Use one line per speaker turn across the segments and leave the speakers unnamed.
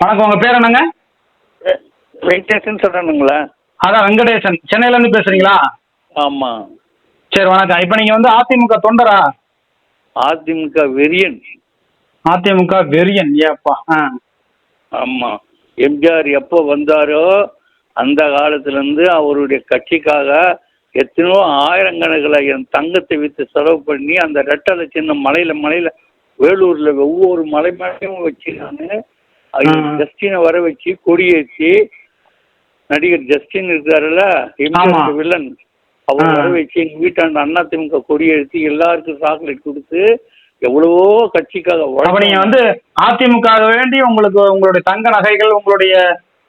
வணக்கம். உங்க பேர் என்னங்க?
வெங்கடேசன் சொல்கிறேனுங்களா
அதான் வெங்கடேசன். சென்னையில இருந்து பேசுறீங்களா?
ஆமாம்
சரி வணக்கம். இப்போ நீங்க வந்து அதிமுக தொண்டரா?
அதிமுக வெறியன்.
அதிமுக வெறியன். ஏப்பா. ஆ.
ஆமாம் எம்ஜிஆர் எப்போ வந்தாரோ அந்த காலத்துலேருந்து அவருடைய கட்சிக்காக எத்தனையோ ஆயிரக்கணக்கில் என் தங்கத்தை விற்று செலவு பண்ணி அந்த ரெட்டலை சின்ன மலையில் மலையில் வேலூரில் ஒவ்வொரு மலை மேலேயும் வச்சு நான்
ஆ.
ஜஸ்டினை வர வச்சு கொடியேற்றி நடிகர் ஜஸ்டின் இருக்காருல்ல. எம்ஜிஆர் வில்லன் அவர். வர வச்சு எங்கள் வீட்டாண்ட அண்ணா திமுக கொடியேற்றி எல்லாருக்கும் சாக்லேட் கொடுத்து எவ்வளவோ கட்சிக்காக
நீங்க. வந்து அதிமுக வேண்டி உங்களுக்கு உங்களுடைய தங்க நகைகள் உங்களுடைய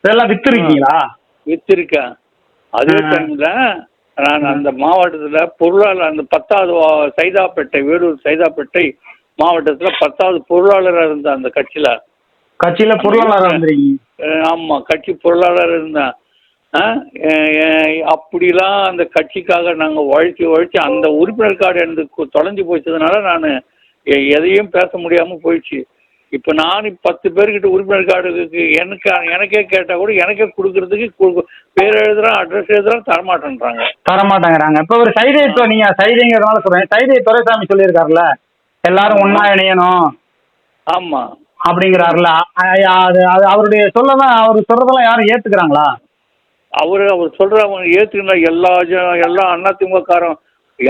இதெல்லாம் வித்து இருக்கீங்களா
வித்திருக்கேன் அதே. டைம்ல நான் அந்த மாவட்டத்துல பொருளாளர் அந்த பத்தாவது சைதாப்பேட்டை வேலூர் சைதாப்பேட்டை மாவட்டத்துல பத்தாவது பொருளாளரா இருந்தேன் அந்த கட்சியில
கட்சியில பொருளாளர் வந்துருக்கீங்க
அஹ் ஆமா கட்சி பொருளாளர் இருந்தேன் அப்படிலாம் அந்த கட்சிக்காக நாங்க உழைச்சி உழைச்சி அந்த உறுப்பினர் கார்டு எனக்கு தொலைஞ்சு போச்சதுனால நான் எதையும் பேச முடியாம போயிடுச்சு. இப்போ நான் பத்து பேர்கிட்ட உறுப்பினர் கார்டுக்கு எனக்கு எனக்கே கேட்டா கூட எனக்கே கொடுக்கறதுக்கு பேர் எழுதுறேன் அட்ரஸ் எழுதுறேன் தரமாட்டேன்றாங்க.
தர மாட்டேங்கிறாங்க இப்ப ஒரு சைதை துறை நீங்க சைதைங்கிறதுனால சொல்றேன். சைதை துரைசாமி சொல்லியிருக்காருல்ல எல்லாரும் ஒண்ணா இணையணும்.
ஆமா.
அப்படிங்கிறாருல அது அது அவருடைய சொல்லதான் அவர் சொல்றதெல்லாம் யாரும் ஏத்துக்கிறாங்களா?
அவர் அவர் சொல்ற அவங்க ஏத்துக்கிற எல்லா ஜ- எல்லா அண்ணா திமுககாரம்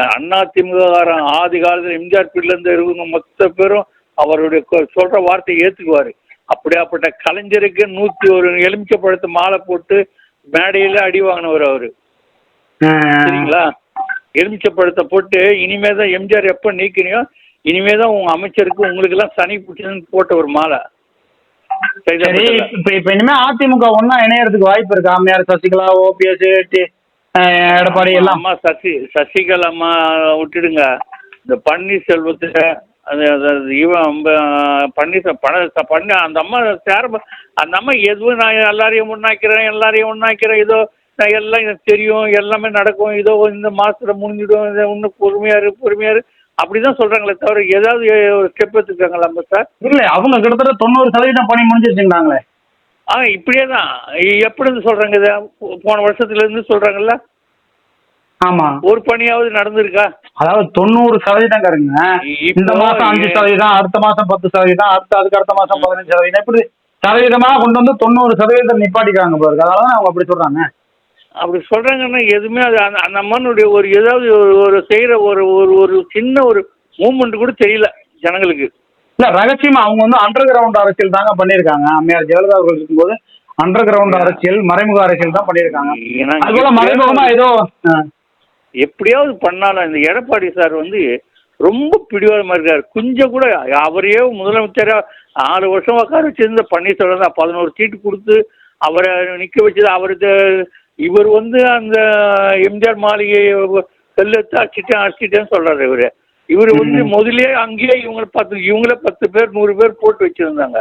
அண்ணா திமுககாரன் ஆதி காலத்தில் எம்ஜிஆர் பீரியட்ல இருந்து இருக்கவங்க மொத்த பேரும் அவருடைய கொ- சொல்ற வார்த்தையை ஏத்துக்குவாரு. அப்படியாப்பட்ட கலைஞருக்கு நூத்தி ஒரு எலுமிச்சை பழத்தை மாலை போட்டு மேடையில அடி வாங்கினவர் அவரு. சரிங்களா? எலுமிச்சை பழத்தை போட்டு இனிமே தான் எம்ஜிஆர் எப்போ நீக்கினியோ இனிமே தான் உங்க அமைச்சருக்கு உங்களுக்கு எல்லாம் சனி பிடிச்சதுன்னு போட்ட ஒரு மாலை.
சரி. இப்ப இப்ப இனிமே அதிமுக ஒண்ணா இணையறதுக்கு வாய்ப்பு இருக்கு? அம்மையார் சசிகலா ஓபிஎஸ் எடப்பாடி எல்லாம்?
அம்மா சசி சசிகலா அம்மா விட்டுடுங்க. இந்த பன்னீர்செல்வத்தை இவன் பன்னீர் பண பண்ணி அந்த அம்மா சேர அந்த அம்மா எதுவும் நான் எல்லாரையும் முன்னாக்கிறேன் எல்லாரையும் முன்னாக்கிறேன். இதோ நான் எல்லாம் எனக்கு தெரியும் எல்லாமே நடக்கும். இதோ இந்த மாசத்துல முடிஞ்சிடும். இன்னும் பொறுமையாரு பொறுமையாரு அப்படிதான் சொல்றாங்களே தவிர ஏதாவது ஒரு ஸ்டெப் எடுத்துக்காங்களா அம்மா சார்?
இல்ல அவங்க கிட்டத்தட்ட தொண்ணூறு சதவீதம் பணி முடிஞ்சிருச்சுங்களாங்களே.
ஆ இப்படியே தான் எப்படி இருந்து சொல்றாங்க இதை? போன வருஷத்துல இருந்து சொல்றாங்கல்ல?
ஆமா.
ஒரு பணியாவது நடந்திருக்கா?
அதாவது தொண்ணூறு சதவீதம் கருங்க இந்த மாசம் அஞ்சு சதவீதம் அடுத்த மாசம் பத்து சதவீதம் அடுத்த அதுக்கு அடுத்த மாசம் பதினஞ்சு சதவீதம். இப்படி சதவீதமா கொண்டு வந்து தொண்ணூறு சதவீதம் நிப்பாட்டிக்கிறாங்க பாருங்க. அதனால அவங்க அப்படி சொல்றாங்க.
அப்படி சொல்றாங்கன்னா எதுவுமே அது அந்த அந்த அம்மனுடைய ஒரு ஏதாவது ஒரு ஒரு செய்யற ஒரு ஒரு ஒரு சின்ன ஒரு மூமெண்ட் கூட தெரியல ஜனங்களுக்கு.
இல்ல ரகசியமா அவங்க வந்து அண்டர் கிரவுண்ட் அரசியல் தாங்க பண்ணிருக்காங்க அம்மையார் ஜெயலலிதா அவர்கள் இருக்கும்போது அண்டர் கிரவுண்ட் அரசியல் மறைமுக அரசியல் தான் பண்ணிருக்காங்க
ஏன்னா
அது போல மறைமுகமா ஏதோ
எப்படியாவது பண்ணாலும் இந்த எடப்பாடி சார் வந்து ரொம்ப பிடிவாதமா இருக்காரு. கொஞ்சம் கூட அவரையே முதலமைச்சரா ஆறு வருஷம் உட்கார வச்சிருந்த பன்னீர்செல்வம் தான் பதினோரு சீட்டு கொடுத்து அவரை நிக்க வச்சது அவருக்கு இவர் வந்து அந்த எம்ஜிஆர் மாளிகை செல்லெடுத்து அடிச்சிட்டேன் அடிச்சிட்டேன்னு சொல்றாரு இவரு. இவர் வந்து
ம்.
முதல்லயே அங்கேயே இவங்க பத்து இவங்களே பத்து பேர் நூறு பேர் போட்டு வச்சிருந்தாங்க.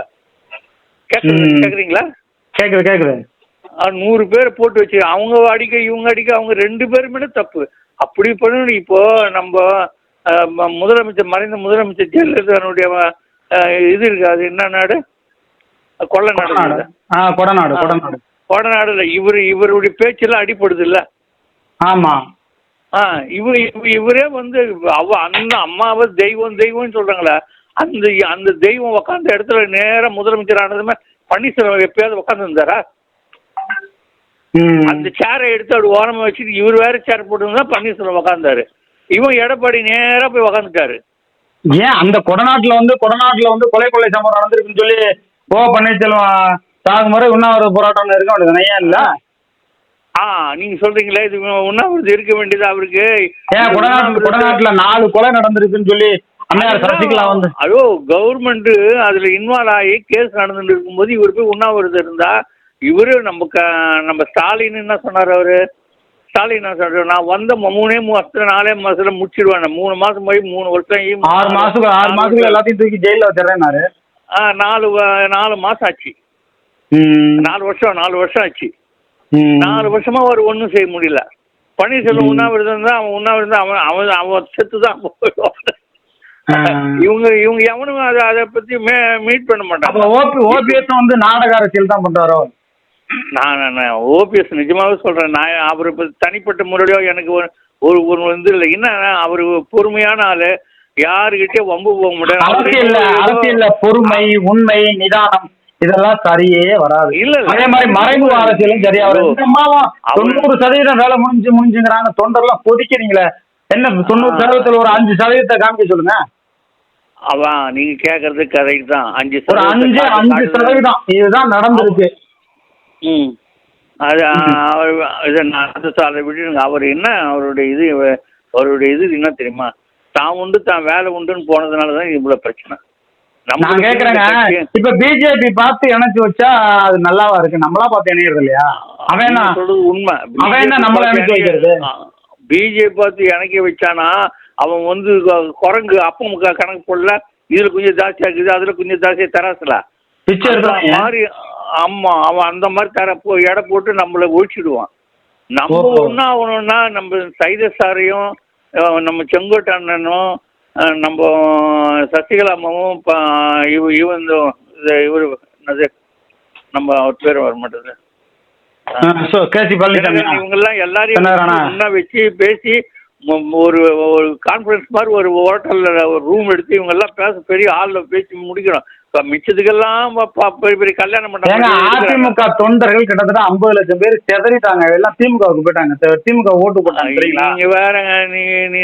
கேக்குது
கேக்குது
ஆ, நூறு பேர் போட்டு வச்சு அவங்க அடிக்க இவங்க அடிக்க அவங்க ரெண்டு பேருமே தப்பு. அப்படி பண்ணணும் இப்போ நம்ம முதலமைச்சர் மறைந்த முதலமைச்சர் ஜெயலலிதாவுடைய இது இருக்கு அது என்ன நாடு? கொள்ள நாடு
கொடநாடு கொடநாடு.
கொடநாடுல இவர் இவருடைய பேச்செல்லாம் அடிப்படுது இல்ல
ஆமா.
ஆ இவர் இவ- இவரே வந்து அவ அந்த அம்மாவை தெய்வம் தெய்வம்னு சொல்றாங்களே அந்த அந்த தெய்வம் உக்காந்த இடத்துல நேரா முதலமைச்சர் ஆனதுமே பன்னீர்செல்வம் எப்பயாவது உட்காந்து இருந்தாரா
ம்.
அந்த சேரை எடுத்து அப்படி ஓரமா வச்சுட்டு இவர் வேற சேர் போட்டுருந்தா பன்னீர்செல்வம் உக்காந்தாரு. இவன் எடப்பாடி நேரா போய் உக்காந்துட்டாரு.
ஏன் அந்த கொடநாட்டுல வந்து கொடநாட்டுல வந்து கொலை கொள்ளை சம்பவம் நடந்திருக்குன்னு சொல்லி ஓ பன்னீர்செல்வம் சாகுமுறை உண்ணாவிரத போராட்டம் இருக்க வேண்டியது ஏன் இல்ல?
ஆ நீங்க சொல்றீங்களே இது உண்ணாவிரதம் இருக்க வேண்டியது அவருக்கு?
ஏன் கொடநாட்டு கொடநாட்டுல நாலு கொலை நடந்திருக்குன்னு சொல்லி அம்மையார் சசிகலா வந்து.
அதோ கவர்மெண்ட் அதுல இன்வால்வ் ஆகி கேஸ் நடந்துட்டு இருக்கும்போது இவர் போய் உண்ணாவிரதம் இருந்தா இவரு நம்ம க- நம்ம ஸ்டாலின் என்ன சொன்னார் அவரு? ஸ்டாலின் என்ன சொல்றாரு நான் வந்த மூணே மாசத்துல நாலே மாசத்துல முடிச்சிடுவேன் மூணு மாசம் போய் மூணு வருஷம்
ஆறு மாசத்துக்கு ஆறு மாசத்துக்கு எல்லாத்தையும் தூக்கி ஜெயில வச்சிடறேன்னாரு.
ஆ, நாலு நாலு மாசம் ஆச்சு. நாலு வருஷம் நாலு வருஷம் ஆச்சு.
ம்.
நாலு வருஷமா அவர் ஒன்றும் செய்ய முடியல. பன்னீர்செல்வம் உண்ணாவிரதம் தான் அவன் உண்ணாவிரதம் அவன் அவன் அவன் செத்து தான் போயிடுவான் இவங்க இவங்க எவனும் அதை அதை பத்தி மீட் பண்ண
அப்ப
மாட்டாங்க
ஓபி ஓபிஎஸ் வந்து நாடக அரசியல் தான் பண்றாரோ?
நான் நான் ஓபிஎஸ் நிஜமாவே சொல்றேன். நான் அவர் இப்போ தனிப்பட்ட முறையோ எனக்கு ஒரு ஒரு இது இல்லை. என்ன அவர் பொறுமையான ஆளு. யாருக்கிட்டே வம்பு போக முடியாது. ஏதோ-
அரசியல்ல பொறுமை உண்மை நிதானம். இதெல்லாம் சரியே வராது.
இல்ல.
அதே மாதிரி மறைமுக அரசியலும் சரியா வராது. தொண்ணூறு சதவீதம் வேலை முடிஞ்சு முடிஞ்சுங்கிறாங்க. தொண்டர்லாம் கொதிக்கிறீங்களே. என்ன தொண்ணூறு. சதவீதத்துல ஒரு அஞ்சு சதவீதத்தை காமிக்க சொல்லுங்க.
அவன் நீங்க கேக்குறது கரெக்ட் தான். அஞ்சு
ஒரு அஞ்சு அஞ்சு சதவீதம். இதுதான் நடந்திருக்கு.
ம். அது அவர் இதை அதை விட்டுருங்க அவர் என்ன அவருடைய இது அவருடைய இது என்ன தெரியுமா? தான் உண்டு தான் வேலை உண்டுன்னு போனதுனால தான் இவ்வளோ பிரச்சனை.
நான் கேக்குறேங்க. இப்ப பிஜேபி பார்த்து இணைச்சு வச்சா அது நல்லாவா இருக்கு? நம்மளா பார்த்து இணையறது இல்லையா? அவன்
உண்மை.
அவன் என்ன நம்மள இணைச்சு வைக்கிறது?
பிஜேபி பார்த்து இணைக்க வச்சானா அவன் வந்து குரங்கு அப்பம் கணக்கு போடல. இதுல கொஞ்சம் ஜாஸ்தியா இருக்குது அதுல கொஞ்சம் ஜாஸ்தியா தராசுல. மாதிரி ஆமா அவன் அந்த மாதிரி தர எடை போட்டு நம்மள ஒழிச்சிடுவான். நம்ம. ஒன்றா ஆகணும்னா நம்ம சைத சாரையும் நம்ம செங்கோட்டை அண்ணனும் அஹ், நம்ம சசிகலா அம்மாவும் ப- இவ இவன் இந்த இவர் என்னது? நம்ம அவர் பேர் வர மாட்டேது.
கேசி பழனிசாமி
இவங்க எல்லாம் எல்லாரையும்? முன்ன வச்சு பேசி ஒரு ஒரு கான்ஃபரன்ஸ் மாதிரி ஒரு ஹோட்டல்ல ஒரு ரூம் எடுத்து இவங்க எல்லாம் பேச பெரிய ஹால்ல பேசி முடிக்கணும். இப்ப மிச்சத்துக்கெல்லாம் பெரிய பெரிய கல்யாணம்
ஏங்க
பண்ண
அதிமுக தொண்டர்கள் கிட்டத்தட்ட ஐம்பது லட்சம் பேர் செதறிட்டாங்க. எல்லாம் திமுகவுக்கு போயிட்டாங்க. திமுக ஓட்டு போட்டாங்க சரிங்களா?
நீங்க வேறங்க நீ நீ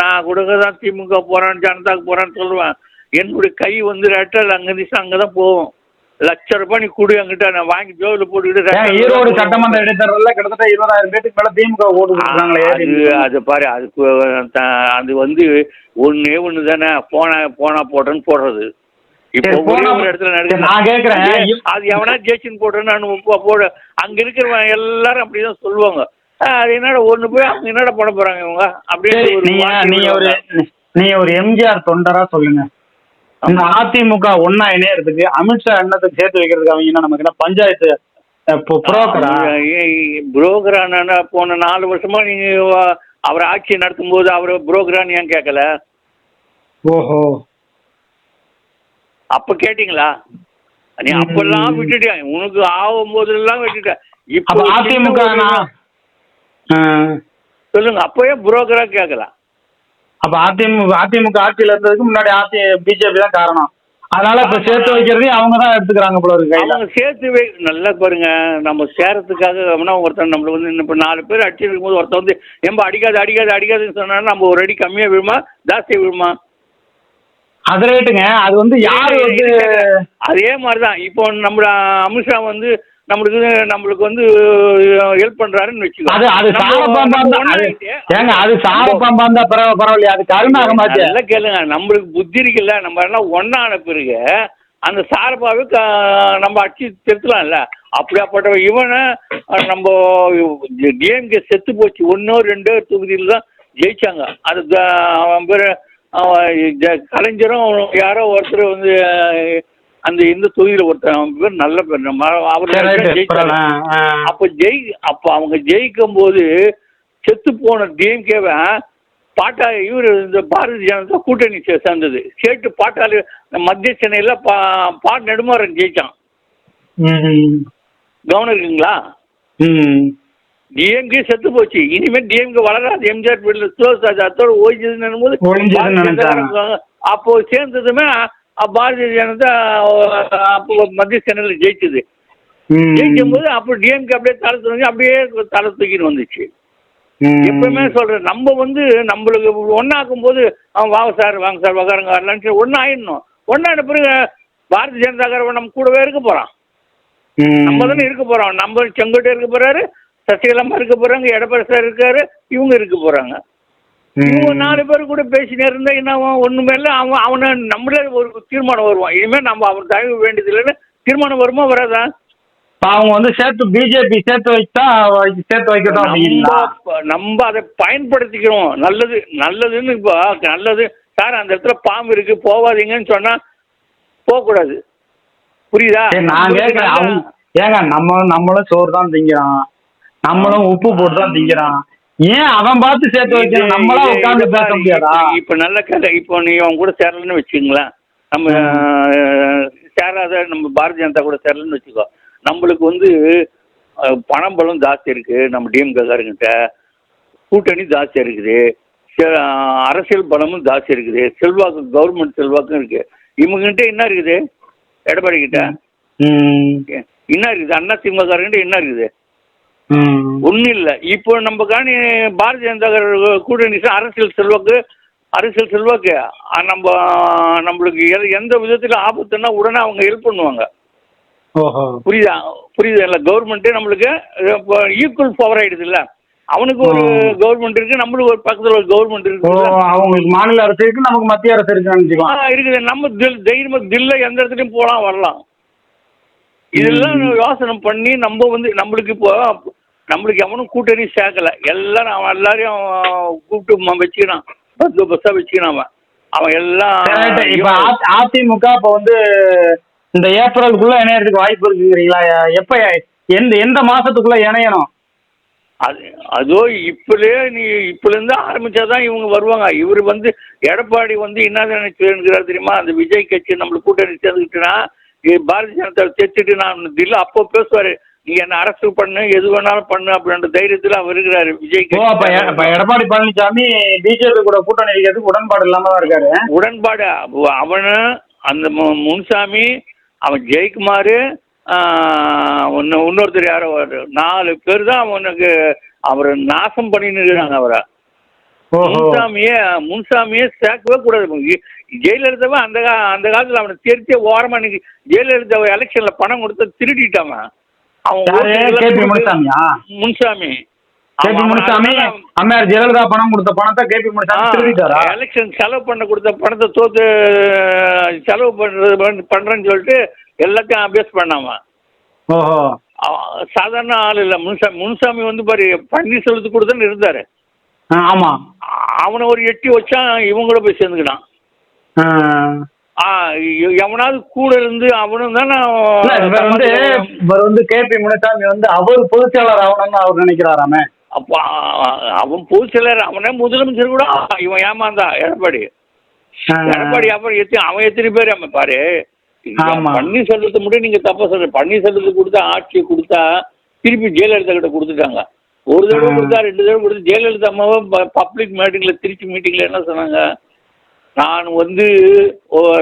நான் கொடுக்க தான் திமுக போறேன் ஜனதாக்கு போறேன்னு சொல்லுவேன். என்னுடைய கை வந்து ரெட்டல் அங்க இருந்துச்சு அங்கதான் போகும். லட்ச ரூபாய் நீ கொடு என்கிட்ட. நான் வாங்கி ஜோபில போட்டுக்கிட்டு
ஈரோடு
தான்
சட்டமன்ற இடைத்தேர்தலில் கிட்டத்தட்ட இருபதாயிரம் பேருக்கு மேல திமுக ஓட்டு போட்டாங்களே
அது அது பாரு அதுக்கு அது வந்து ஒண்ணே ஒண்ணு தானே போனா போனா போட்டேன்னு போடுறது. அது- எவனா ஜெயிச்சுன்னு போட்டேன்னு போட. அங்க இருக்கிறவங்க எல்லாரும் அப்படிதான் சொல்லுவாங்க. அது என்னடா ஒண்ணு போய் அவங்க என்னடா பண்ண போறாங்க இவங்க? அப்படின்னு
நீங்க ஒரு. நீங்க ஒரு எம்ஜிஆர் தொண்டரா சொல்லுங்க. இந்த அதிமுக ஒன்னா இணையறதுக்கு அமித்ஷா எண்ணத்துக்கு சேர்த்து வைக்கிறதுக்கு அவங்க என்ன நமக்கு என்ன பஞ்சாயத்து புரோக்கரா?
புரோக்கர் அண்ணா போன நாலு வருஷமா நீங்க அவர் ஆட்சி நடத்தும் போது அவர் புரோக்கரான்னு ஏன் கேட்கல?
ஓஹோ.
அப்ப கேட்டீங்களா? நீ. அப்பெல்லாம் விட்டுட்ட உனக்கு ஆகும் போதெல்லாம் விட்டுட்ட. இப்போ
அதிமுக
சொல்லுங்க அப்பவே புரோக்கரா கேட்கலாம்
அப்ப அதிமுக அதிமுக ஆட்சியில இருந்ததுக்கு முன்னாடி அதி பிஜேபி தான் காரணம். அதனால இப்ப சேர்த்து வைக்கிறதையும் அவங்க தான் எடுத்துக்கிறாங்க போல இருக்கு
அவங்க சேர்த்து வை நல்லா பாருங்க நம்ம சேரத்துக்காக ஒருத்தன் நம்மள வந்து இப்ப நாலு பேர் அடிச்சிட்டு இருக்கும்போது ஒருத்தன் வந்து ஏம்பா அடிக்காது அடிக்காது அடிக்காதுன்னு சொன்னா நம்ம ஒரு அடி கம்மியா விழுமா ஜாஸ்தியா விழுமா?
அது ரைட்டுங்க அது வந்து யாரு வந்து
அதே மாதிரிதான். இப்போ நம்ம அமித்ஷா வந்து நம்மளுக்கு நம்மளுக்கு வந்து ஹெல்ப் பண்றாருன்னு வச்சுக்கோ
அது அது
நம்ம-
சாரப்பாம்பா ஏங்க அது சாரப்பாம்பா இருந்தா பரவ பரவாயில்லையா? அது கருணாகமாச்சு
நல்லா கேளுங்க. நம்மளுக்கு புத்தி இருக்குல்ல. நம்ம எல்லாம் ஒன்னான பிறகு அந்த சாரப்பாவை நம்ம அடிச்சு திருத்தலாம்ல. அப்படியாப்பட்ட இவனை நம்ம டிஎம்கே செத்து போச்சு. ஒன்னோ ரெண்டோ தொகுதியில் தான் ஜெயிச்சாங்க அது அவன் கலைஞரும் யாரோ ஒருத்தர் வந்து அந்த இந்த தொகுதியில் ஒருத்தர் அவன் பேர் நல்ல பேர் அவர். அப்ப ஜெய் அப்ப அவங்க ஜெயிக்கும் போது செத்து போன டிஎம்கேவை பாட்டா இவர் இந்த பாரதிய ஜனதா கூட்டணி சேர்ந்தது. சேட்டு பாட்டாளி மத்திய சென்னையில பா பாட் நெடுமாறன் ஜெயிச்சான். கவனம் இருக்குங்களா?
ம்.
டிஎம்கே செத்து போச்சு இனிமே டிஎம்கே வளராது எம்ஜிஆர் பீரியட்ல ஆச்சு அதோட ஓய்ஞ்சதுன்னு போது ஜனதா. அப்போ சேர்ந்ததுமே பாரதிய ஜனதா அப்போ மத்திய சென்னையில் ஜெயிச்சது. ஜெயிக்கும் போது அப்போ டிஎம்கே அப்படியே தலை தூக்கி அப்படியே தலை தூக்கின்னு வந்துச்சு. எப்பவுமே சொல்றேன் நம்ம வந்து நம்மளுக்கு ஒன்னாக்கும் போது அவன் வாங்க சார் வாங்க சார் வகாருங்க வரலான்னு ஒன்னு ஆயிடணும் ஒன்னான பிறகு பாரதிய ஜனதாக்காரன் நம்ம கூடவே இருக்க போறான். நம்ம தானே இருக்க போறோம் நம்ம செங்கோட்டை இருக்க போறாரு சசிகலாமா இருக்க போறாங்க எடப்பாடி சார் இருக்காரு இவங்க இருக்க போறாங்க. இவங்க நாலு பேர் கூட பேசினே இருந்தா என்ன? ஒண்ணுமே இல்லை. அவன் அவனை நம்மளே ஒரு தீர்மானம் வருவான். இனிமே நம்ம அவன் தயவு வேண்டியது இல்லைன்னு தீர்மானம் வருமா வராதா?
அவங்க வந்து சேர்த்து பிஜேபி சேர்த்து வச்சா வை- சேர்த்து வைக்கட்டும்
நம்ம அதை பயன்படுத்திக்கிறோம். நல்லது நல்லதுன்னு இப்போ நல்லது. சார் அந்த இடத்துல பாம்பு இருக்கு போகாதீங்கன்னு சொன்னா போகக்கூடாது. புரியுதா?
நான் கேட்கறேன். ஏங்க நம்ம நம்மளும் சோறு தான் திங்கிறோம். நம்மளும் உப்பு போட்டு தான் திங்கிறோம் ஏன் அவன் பார்த்து சேர்த்து வைக்கணும் நம்மளா
இது
பேச முடியாதா?
இப்ப- நல்ல கேட்ட இப்போ நீ அவங்க கூட சேரலன்னு வச்சுங்களேன் நம்ம சேராத நம்ம பாரதிய ஜனதா கூட சேரலன்னு வச்சுக்கோ. நம்மளுக்கு வந்து பணம் பலம் ஜாஸ்தி இருக்கு. நம்ம டிஎம்கேக்காரங்கிட்ட கூட்டணி ஜாஸ்தியா இருக்குது. அரசியல் பலமும் ஜாஸ்தி இருக்குது. செல்வாக்கு கவர்மெண்ட் செல்வாக்கும் இருக்கு. இவங்ககிட்ட என்ன இருக்குது? எடப்பாடி கிட்ட? என்ன இருக்குது? அண்ணா திமுககாரங்கிட்ட என்ன இருக்குது? ஒன்றும் இல்லை இப்போ நம்ம காணி பாரதிய ஜனதா கூட்டணி அரசியல் செல்வாக்கு அரசியல் செல்வாக்கு. நம்ம நம்மளுக்கு எந்த விதத்தில் ஆபத்துன்னா உடனே அவங்க ஹெல்ப் பண்ணுவாங்க. புரியுதா? புரியுதா? இல்லை கவர்மெண்ட்டு நம்மளுக்கு இப்போ ஈக்குவல் பவர் ஆயிடுது இல்லை. அவனுக்கு ஒரு. கவர்மெண்ட் இருக்கு நம்மளுக்கு ஒரு பக்கத்தில் ஒரு கவர்மெண்ட் இருக்கு
அவங்களுக்கு மாநில அரசு இருக்கு நமக்கு மத்திய அரசு நினைச்சுக்கலாம்
இருக்குது. நம்ம தில் தைரியமா தில்ல எந்த இடத்துலையும் போகலாம் வரலாம். இதெல்லாம். யோசனை பண்ணி நம்ம வந்து நம்மளுக்கு இப்போ நம்மளுக்கு எவனும் கூட்டணி சேர்க்கல. எல்லாம் அவன் எல்லாரையும் கூப்பிட்டு பத்து பஸ்ஸா வச்சுக்கினான் அவன். அவன் எல்லாம்
அதிமுக இப்ப வந்து இந்த ஏப்ரலுக்குள்ள இணையறதுக்கு வாய்ப்பு இருக்குங்கிறீங்களா? எப்ப எந்த எந்த மாசத்துக்குள்ள இணையணும்?
அது அதோ இப்பலே நீ இப்பலேருந்து ஆரம்பிச்சாதான் இவங்க வருவாங்க. இவர் வந்து எடப்பாடி வந்து என்ன நினைச்சுக்கிறார் தெரியுமா? அந்த விஜய் கட்சி நம்மளுக்கு கூட்டணி சேர்ந்துக்கிட்டுனா பாரதிய ஜனதா தைச்சிட்டு நான் தில்ல அப்போ பேசுவாரு. நீ என்ன அரசு பண்ணு எது வேணாலும் பண்ணு அப்படின்ற தைரியத்தில் அவர் இருக்கிறாரு விஜய்
ஓ அப்ப எ- அப்ப
கட்சி
எடப்பாடி பழனிசாமி பிஜேபி கூட கூட்டணி வைக்கிறதுக்கு உடன்பாடு இல்லாம தான் இருக்காரு.
உடன்பாடு அவ- அவனு அந்த மு- முன்சாமி அவன் ஜெயக்குமார் ஒன்று இன்னொருத்தர் யாரோ ஒரு நாலு பேர் தான் அவனுக்கு அவரை நாசம் பண்ணின்னு இருக்கிறாங்க அவரை.
ஓஹோ.
முன்சாமியே முன்சாமியே சேர்க்கவே கூடாது. இ- ஜெயலலிதாவை அந்த கா அந்த காலத்தில் அவனை தெரிச்சே ஓரமாக இன்னைக்கு ஜெயலலிதா எலெக்ஷன்ல பணம் கொடுத்து திருடிட்டான் அவன். முன்சாமி.
கேபி முனுசாமி அம்மையார் ஜெயலலிதா பணம் கொடுத்த பணத்தை கேபி முனுசாமி திருடிட்டாரா?
எலெக்ஷன் செலவு பண்ண கொடுத்த பணத்தை தோத்து செலவு பண்றது பண்- பண்றேன்னு சொல்லிட்டு எல்லாத்தையும் அபியாஸ் பண்ணாம?
ஓஹோ.
சாதாரண ஆள் இல்லை. முன்சாமி முன்சாமி வந்து பாரு பன்னீர்செல்வத்துக்கு கூட தானே இருந்தாரு.
ஆமா.
அவனை ஒரு எட்டி வச்சான் இவங்கள போய் சேர்ந்துக்கிட்டான்.
ஆ.
எவனாவது கூட இருந்து அவனும் தானே
இவர் வந்து இவர் வந்து கேபி முனுசாமி வந்து அவர் பொதுச்செயலாளர் ஆகணும்னு அவர் நினைக்கிறாராமே
அப்போ அவன் பூச்சலர் அவனே முதலமைச்சர் கூட இவன் ஏமாந்தான் எடப்பாடி. எடப்பாடி அப்புறம் எத்தனை அவன் எத்தனை பேர் அவன் பாரு. பன்னீர்செல்வத்தை மட்டும் நீங்க தப்பா சொல்ற பன்னீர்செல்வத்துக்கு கொடுத்தா ஆட்சியை கொடுத்தா திருப்பி ஜெயலலிதா கிட்ட கொடுத்துட்டாங்க ஒரு தடவை. கொடுத்தா ரெண்டு தடவை கொடுத்து ஜெயலலிதா அம்மாவை பப்ளிக் மீட்டிங்ல திருச்சி மீட்டிங்ல என்ன சொன்னாங்க நான் வந்து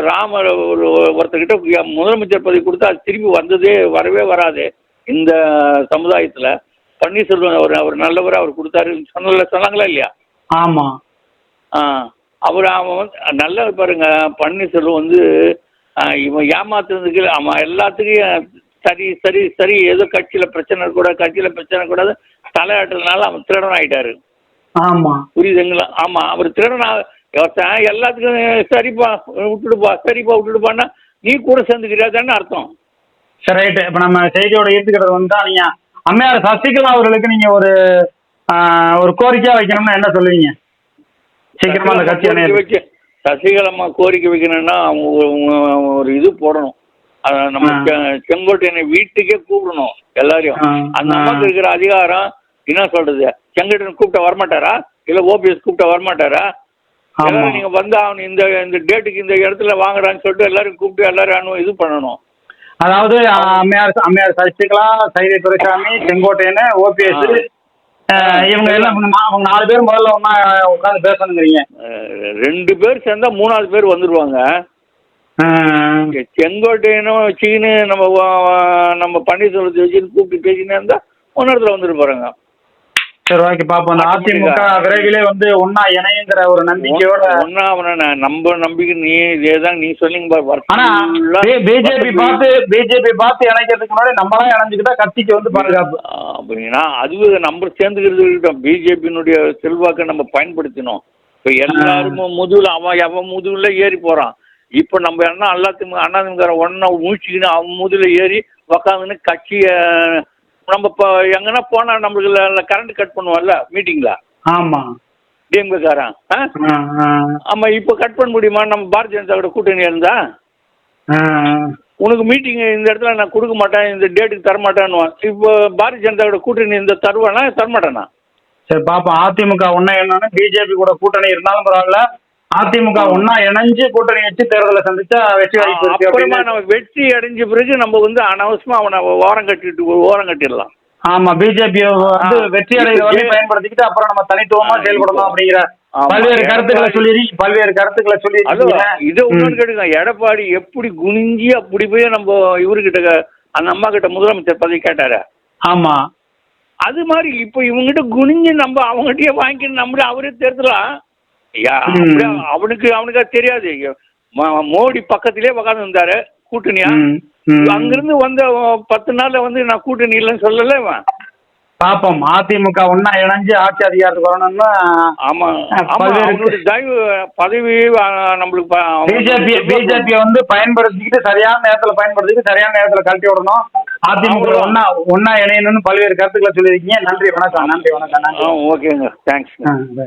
ராமர் ஒரு ஒருத்தர்கிட்ட முதலமைச்சர் பதவி கொடுத்தா அது திருப்பி வந்ததே வரவே வராது. இந்த சமுதாயத்துல பன்னீர்செல்வம் அவர் அவர் நல்லவர் அவர் கொடுத்தாரு சொன்னல சொன்னாங்களா இல்லையா?
ஆமா.
ஆ அவர் அவன் வந்து நல்ல பாருங்க பன்னீர்செல்வம் வந்து இவன் ஏமாத்துறதுக்கு அவன் எல்லாத்துக்கும் சரி சரி சரி ஏதோ கட்சியில் பிரச்சனை கூட கட்சியில் பிரச்சனை கூடாது தலையாட்டுறதுனால அவன் திருடன் ஆயிட்டாரு
ஆமா.
புரியுதுங்களா? ஆமாம் அவர் திருடன் ஒருத்தன் எல்லாத்துக்கும் சரிப்பா விட்டுடுப்பா சரிப்பா விட்டுடுப்பான்னா நீ கூட சேர்ந்துக்கிறியா? தானே அர்த்தம்.
சரி ரைட்டு. இப்போ நம்ம செய்தியோட ஈர்த்துக்கிறது வந்து நீங்க அம்மையார் சசிகலா அவர்களுக்கு நீங்க ஒரு ஒரு கோரிக்கையா வைக்கணும்னா என்ன சொல்லுவீங்க? சீக்கிரமா அந்த கட்சி.
வைக்க சசிகலம்மா கோரிக்கை வைக்கணும்னா அவங்க ஒரு- இது போடணும். நம்ம செங்கோட்டையனை வீட்டுக்கே கூப்பிடணும் எல்லாரையும். அந்த
ஆ.
அம்மாக்கு இருக்கிற அதிகாரம் என்ன சொல்றது? செங்கோட்டையன் கூப்பிட்ட வரமாட்டாரா? இல்ல ஓபிஎஸ் கூப்பிட்ட வரமாட்டாரா?
ஆமா.
எல்லாரும் நீங்க வந்து அவன் இந்த இந்த டேட்டுக்கு இந்த இடத்துல வாங்குறான்னு சொல்லிட்டு எல்லாரும் கூப்பிட்டு எல்லாரும் இது பண்ணணும்.
அதாவது அம்மையார் அம்மையார் சசிகலா சைதை துரைசாமி செங்கோட்டையன் ஓபிஎஸ் இவங்க எல்லாம் அவங்க நாலு பேர் முதல்ல ஒண்ணா உட்காந்து பேசணுங்கிறீங்க.
ரெண்டு பேர் சேர்ந்தா மூணாவது பேர் வந்துருவாங்க.
ஆ,
செங்கோட்டையனும் வச்சுக்கின்னு நம்ம நம்ம பன்னீர்செல்வத்தை வச்சுன்னு கூப்பிட்டு பேசினே இருந்தா ஒன்னு இடத்துல வந்துட்டு போறாங்க
சரி ஓகே பாப்போம். அந்த அதிமுக விரைவிலே வந்து ஒண்ணா இணையுங்கிற ஒரு நம்பிக்கையோட
ஒன்னா நம்ப நம்பிக்கை நீ இதேதான் நீ சொன்னீங்க பாரு,
ஆனா பிஜேபி பார்த்து பிஜேபி பார்த்து இணைக்கிறதுக்கு முன்னாடி நம்மளாம் இணைஞ்சுக்கிட்டா கட்சிக்கு வந்து பாதுகாப்பு
அப்படின்னா அதுவே நம்ம சேர்ந்துக்கிறது பிஜேபியினுடைய செல்வாக்கை நம்ம பயன்படுத்தினோம். இப்போ எல்லாருமே முதுகுல அவன் அவன் முதுகுல ஏறி போறான். இப்போ நம்ம என்ன எல்லாத்துக்கும் அண்ணாதிமுக ஒன்னா மூழ்ச்சிக்கின்னு அவன் முதுகுல ஏறி உக்காந்துன்னு கட்சியை நம்ம இப்போ எங்கன்னா போனா நம்மளுக்கு கரண்ட் கட் பண்ணுவோம்ல மீட்டிங்ல
ஆமா.
டிஎம்கேக்காரன் ஆ?
ஆ, ஆ,
ஆமா இப்போ கட் பண்ண முடியுமா? நம்ம பாரதிய ஜனதாவோட கூட்டணி இருந்தா. உனக்கு மீட்டிங் இந்த இடத்துல நான் கொடுக்க மாட்டேன் இந்த டேட்டுக்கு தர மாட்டேன்னு இப்போ பாரதிய ஜனதாவோட கூட்டணி இந்த தருவானா தரமாட்டானா?
சரி பாப்போம். அதிமுக ஒன்னா என்னன்னு பிஜேபி கூட கூட்டணி இருந்தாலும் பரவாயில்ல. அதிமுக ஒன்னா இணைஞ்சு கூட்டணி வச்சு தேர்தலை சந்திச்சா வெற்றி வாய்ப்பு இருக்கு
அப்புறமா நம்ம வெற்றி அடைஞ்ச பிறகு நம்ம வந்து அனாவசியமா அவனை ஓரம் கட்டிட்டு ஓரம் கட்டிடலாம்.
ஆமா பிஜேபி வந்து. வெற்றி அடைகிற வரை
இப்ப
பயன்படுத்திக்கிட்டு அப்புறம் நம்ம தனித்துவமா
இப்போ-
அப்படிங்கிற பல்வேறு கருத்துக்களை சொல்லி பல்வேறு கருத்துக்களை சொல்லி
இது இன்னொரு கேட்டுங்க எடப்பாடி எப்படி குனிஞ்சி அப்படி போய் நம்ம இவர்கிட்ட அந்த அம்மா கிட்ட முதலமைச்சர் பதவி கேட்டாரு?
ஆமா.
அது மாதிரி இப்போ இவங்ககிட்ட குனிஞ்சு நம்ம அவங்ககிட்டயே வாங்கிட்டு நம்மளே அவரே தேர்தலாம். அப்படியே அவனுக்கு அவனுக்கு அது தெரியாது. மோடி பக்கத்திலே உட்காந்து இருந்தாரு கூட்டணியா. அங்கிருந்து வந்த பத்து நாள்ல வந்து நான் கூட்டணி இல்லைன்னு சொல்லல.
பாப்போம். அதிமுக ஒன்னா இணைஞ்சு ஆட்சி அதிகாரத்துக்கு வரணும்னு
ஆமா தயவு பதவி நம்மளுக்கு
பிஜேபி
வந்து
பிஜேபி வந்து பயன்படுத்திக்கிட்டு சரியான நேரத்துல பயன்படுத்திக்கிட்டு சரியான நேரத்துல கழட்டி விடணும். அதிமுக. ஒன்னா ஒன்னா இணையணும்னு பல்வேறு கருத்துக்களை சொல்லியிருக்கீங்க. நன்றி வணக்கம் நன்றி வணக்கம்
ஓகேங்க. தேங்க்ஸ்